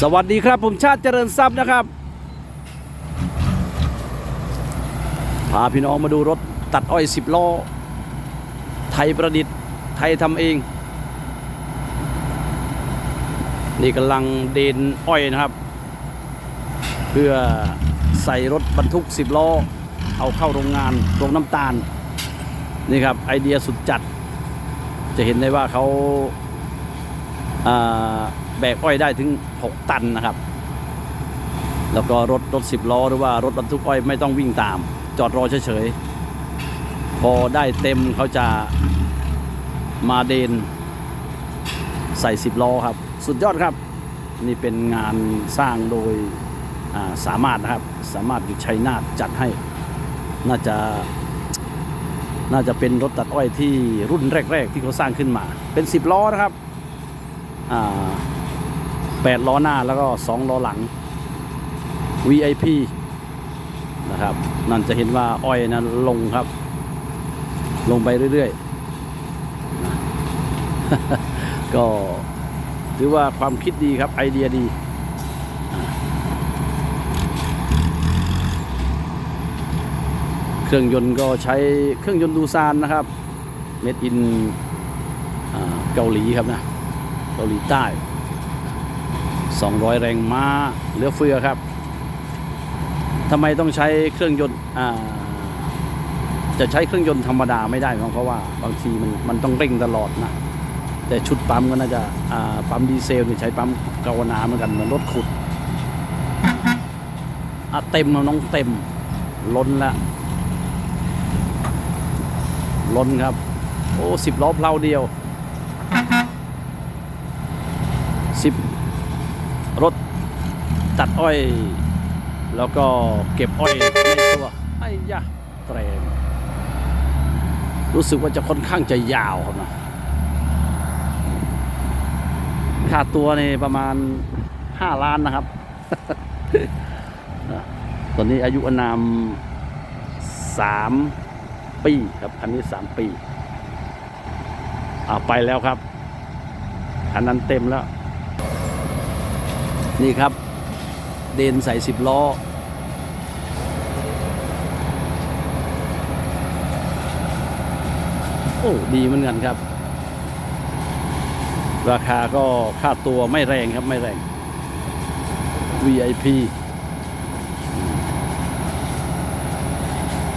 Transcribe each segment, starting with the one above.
สวัสดีครับผมชาติเจริญทรัพย์นะครับพาพี่น้องมาดูรถตัดอ้อยสิบล้อ ไทยประดิษฐ์ ไทยทำเอง นี่กำลังเดนอ้อยนะครับ เพื่อใส่รถบรรทุกสิบล้อ เอาเข้าโรงงานโรงน้ำตาล นี่ครับ ไอเดียสุดจัด จะเห็นได้ว่าเขาอ่า แบกอ้อยได้ถึง 6 ตันนะครับ แล้วก็รถรถสิบล้อหรือว่ารถบรรทุกอ้อยไม่ต้องวิ่งตาม จอดรอเฉยๆ พอได้เต็มเขาจะมาเดน ใส่สิบล้อครับ สุดยอดครับ นี่เป็นงานสร้างโดยาสามารถนะครับ สามารถอยู่ชัยนาทจัดให้น่าจะน่าจะเป็นรถตัดอ้อยที่รุ่นแรก ๆ ที่เขาสร้างขึ้นมา เป็นสิบล้อนะครับ อ่า แปดล้อหน้าแล้วก็สองล้อหลัง VIP นะครับ นั่นจะเห็นว่าอ้อยนั้นลงครับ ลงไปเรื่อยๆนะก็ถือว่าความคิดดีครับไอเดียดีเครื่องยนต์ก็ใช้เครื่องยนต์ดูซานนะครับ เม็ดอินเกาหลีครับนะ เกาหลีใต้ 200 แรงม้าเหลือเฟือครับทำไมต้องใช้เครื่องยนต์อ่าจะใช้เครื่องยนต์ธรรมดาไม่ได้เพราะว่าบางทีมันมันต้องเร่งตลอดนะแต่ชุดปั๊มก็น่าจะอ่าปั๊มดีเซลเนี่ยใช้ปั๊มกาวนาเหมือนกันเหมือนรถขุดอะเต็มแล้วน้องเต็มล้นละล้นครับ โอ้สิบล้อเพลาเดียวสิบ ตัดอ้อย แล้วก็เก็บอ้อยในตัวไอ้ยะแตรนรู้สึกว่าจะค่อนข้างจะยาวครับนะค่าตัวนี่ประมาณ5ล้านนะครับ ตอนนี้อายุอานาม3ปีครับคันนี้3ปีเอาไปแล้วครับคันนั้นเต็มแล้ว นี่ครับ เดนใส่สิบล้อ โอ้ ดีเหมือนกันครับ ราคาก็ค่าตัวไม่แรงครับไม่แรง VIP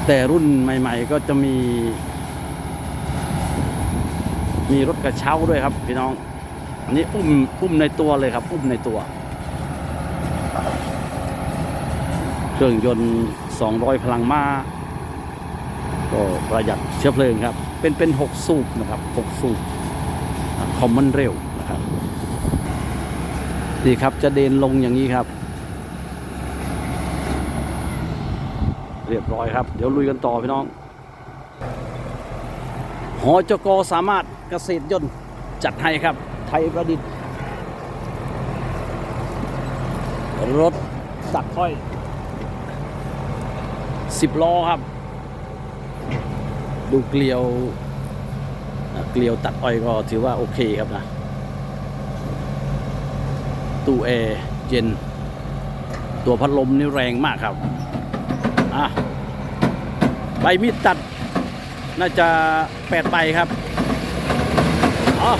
แต่รุ่นใหม่ ๆ ก็จะมี มีรถกระเช้าด้วยครับพี่น้อง อันนี้อุ้มอุ้มในตัวเลยครับ อุ้มในตัว เครื่องยนต์ 200 พลังม้าก็ประหยัดเชื้อเพลิงครับ เป็นเป็น 6 สูบนะครับ 6 สูบคอมมอนเร็วนะครับนี่ครับจะเดินลงอย่างนี้ครับ เรียบร้อยครับ เดี๋ยวลุยกันต่อพี่น้อง หอจกสามารถเกษตรยนต์จัดให้ครับ ไทยประดิษฐ์ รถตัดอ้อย สิบล้อครับ ดูเกลียว เกลียวตัดอ้อยก็ถือว่าโอเคครับนะ ตู้แอร์เย็น ตัวพัดลมนี่แรงมากครับ อะ ใบมีดตัด น่าจะแปดใบครับอ๋อ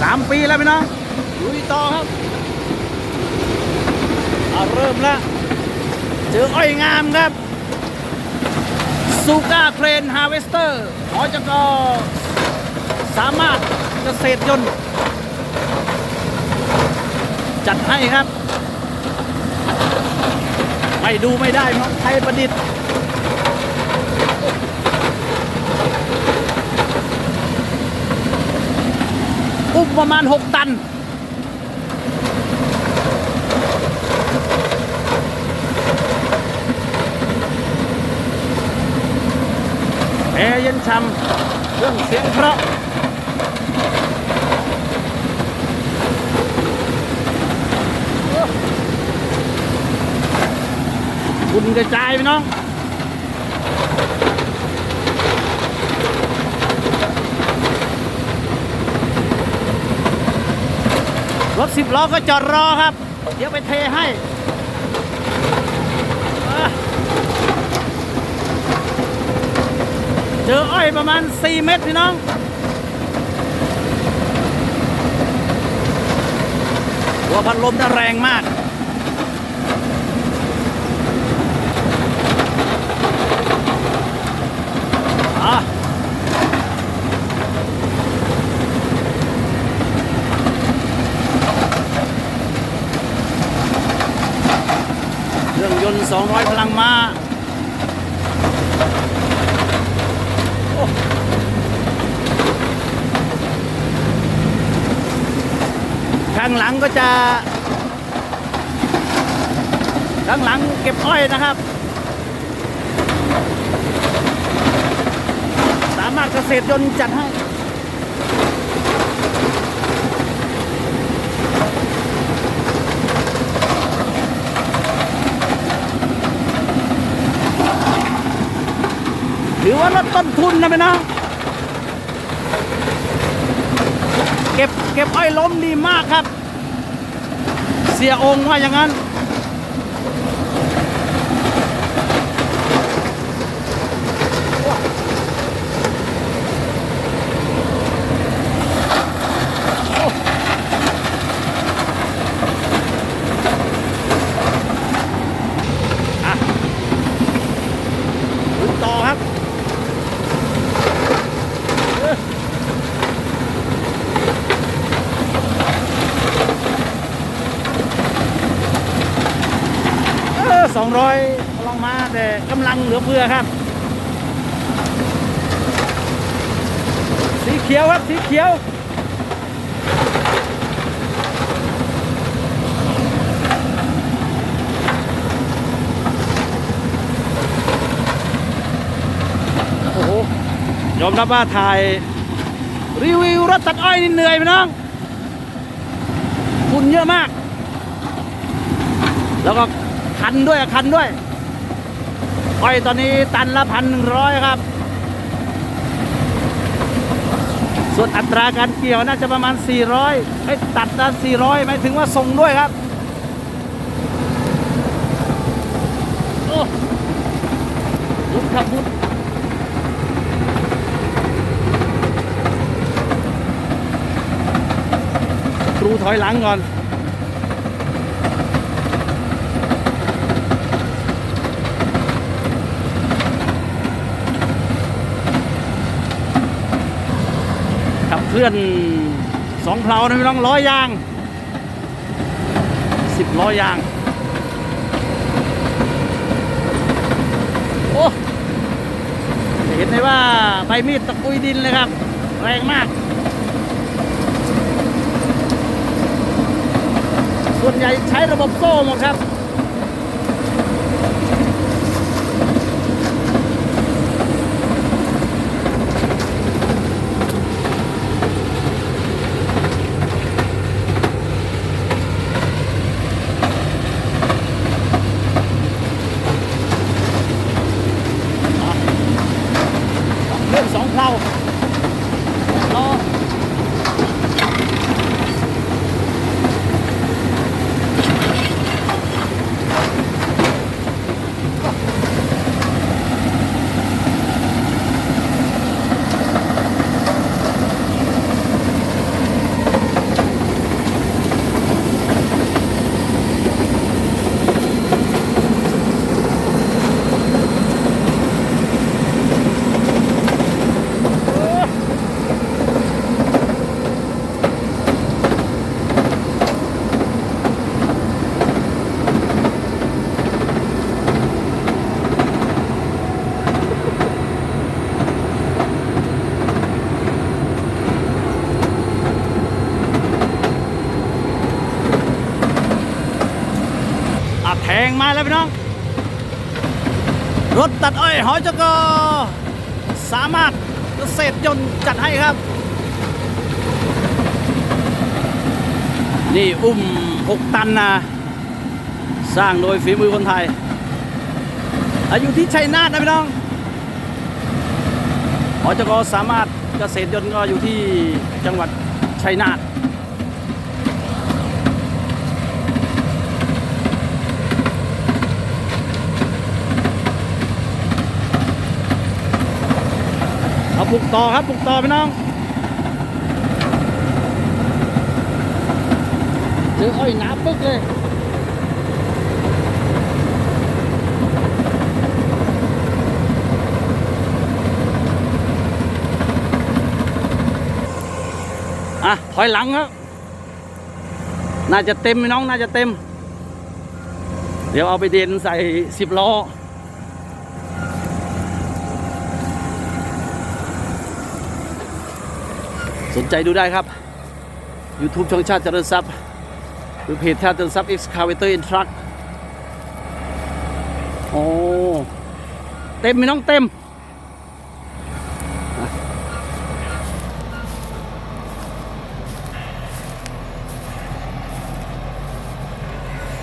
สามปีแล้วพี่น้องลุยต่อครับเอาเริ่มแล้ว เจออ้อยงามครับซูก้าเครนฮาร์เวสเตอร์อจกสามารถเกษตรยนต์ จัดให้ครับ ไม่ดูไม่ได้น้องไทยประดิษฐ์อุ้มประมาณ 6 ตัน แอร์เย็นช่ำเครื่องเสียงเพราะคุณกระจายพี่น้องรถสิบล้อก็จอดรอครับ เดี๋ยวไปเทให้อะ เจออ้อยประมาณ 4 เมตรพี่น้องหัวพัดลมน่ะแรงมากอะเครื่องยนต์ 200 พลังม้า ข้างหลังก็จะ ข้างหลังเก็บอ้อยนะครับ สามารถเกษตรยนต์จัดให้ถือว่าลดต้นทุนนะพี่น้องเก็บเก็บอ้อยล้มดีมากครับ เสียองค์ว่าอย่างนั้น อะลุยต่อครับเออเออสองร้อยลองมาแต่กือครับ สีเขียวครับ สีเขียว โอ้โห ยอมรับว่าถ่าย รีวิวรถตัดอ้อยนี่เหนื่อยไปน้องฝุ่นเยอะมาก แล้วก็คันด้วยคันด้วย อ้อยตอนนี้ตันละพันหนึ่งร้อยครับ ส่วนอัตราการเกี่ยวน่าจะประมาณ 400ให้ตัดนะ400หมายถึงว่าส่งด้วยครับโอ้มุดครับมุดครูถอยหลังก่อน เคลื่อนสองเพลานะพี่น้องร้อยยางสิบล้อยาง โอ้จะเห็นได้ว่าใบมีดตะกุยดินเลยครับ แรงมาก ส่วนใหญ่ใช้ระบบโซ่หมดครับ แล้วพี่น้อง รถตัดอ้อยหอจกสามารถเกษตรยนต์จัดให้ครับ นี่อุ้ม 6 ตันนะ สร้างโดยฝีมือคนไทย อายุที่ชัยนาทนะพี่น้องหอจกสามารถเกษตรยนต์ก็อยู่ที่จังหวัดชัยนาท ปลูกต่อครับปลูกต่อพี่น้องเจออ้อยหนาปึ๊กเลยอะถอยหลังครับ น่าจะเต็มพี่น้องน่าจะเต็ม เดี๋ยวเอาไปเดินใส่สิบล้อ สนใจดูได้ครับ YouTube ช่องชาติเจริญทรัพย์หรือเพจชาติเจริญทรัพย์ Excavator in Truck โอ้เต็มพี่น้องเต็ม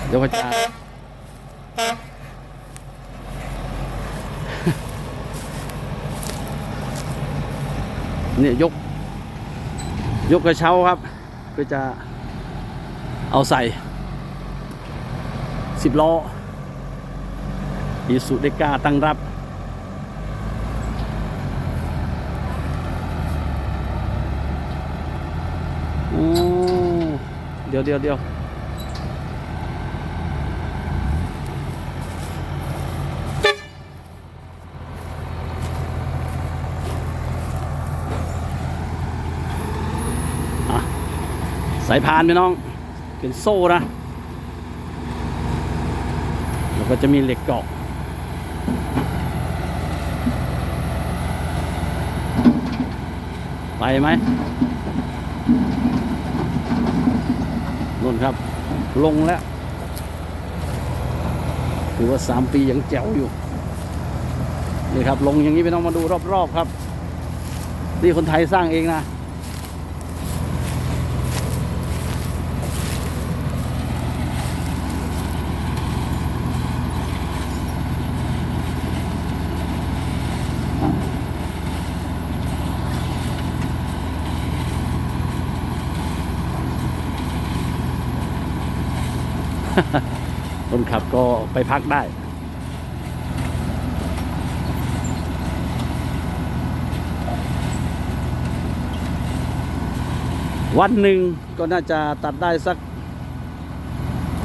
เดี๋ยวพระจะเนี่ยยก ยกกระเช้าครับเพื่อจะเอาใส่สิบล้ออีสุเดกาตั้งรับอืมเดี๋ยวเดี๋ยวเดี๋ยว สายพานพี่น้อง เป็นโซ่นะแล้วก็จะมีเหล็กเกาะไปไหมนุ่นครับ ลงแล้วถือว่าสามปียังแจ๋วอยู่นี่ครับ ลงอย่างนี้ไปต้องมาดูรอบๆครับ นี่คนไทยสร้างเองนะ คนขับก็ไปพักได้ วันหนึ่งก็น่าจะตัดได้สัก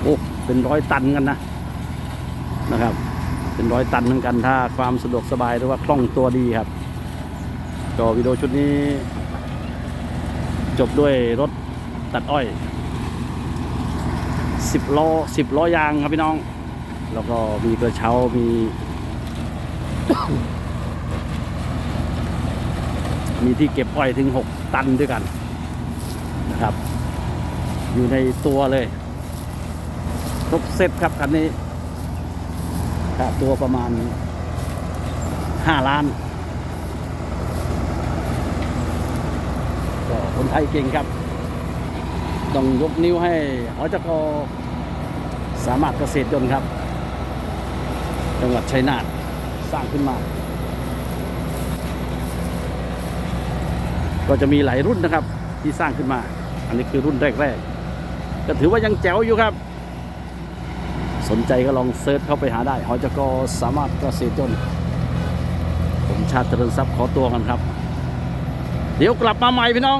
โอ้เป็นร้อยตันกันนะนะครับ เป็นร้อยตันเหมือนกันถ้าความสะดวกสบายหรือว่าคล่องตัวดีครับ ก็วิดีโอชุดนี้ จบด้วยรถตัดอ้อย สิบล้อสิบล้อยางครับพี่น้อง แล้วก็มีกระเช้ามีมีที่เก็บอ้อยถึงหกตันด้วยกันนะครับ อยู่ในตัวเลยครบเซตครับคันนี้ค่าตัวประมาณห้าล้าน ก็คนไทยเก่งครับ ต้องยกนิ้วให้หอจกสามารถเกษตรยนต์ครับ จังหวัดชัยนาทสร้างขึ้นมา ก็จะมีหลายรุ่นนะครับที่สร้างขึ้นมา อันนี้คือรุ่นแรกๆก็ถือว่ายังแจ๋วอยู่ครับ สนใจก็ลองเซิร์ชเข้าไปหาได้หอจกสามารถเกษตรยนต์ผมชาติเจริญทรัพย์ขอตัวกันครับ เดี๋ยวกลับมาใหม่พี่น้อง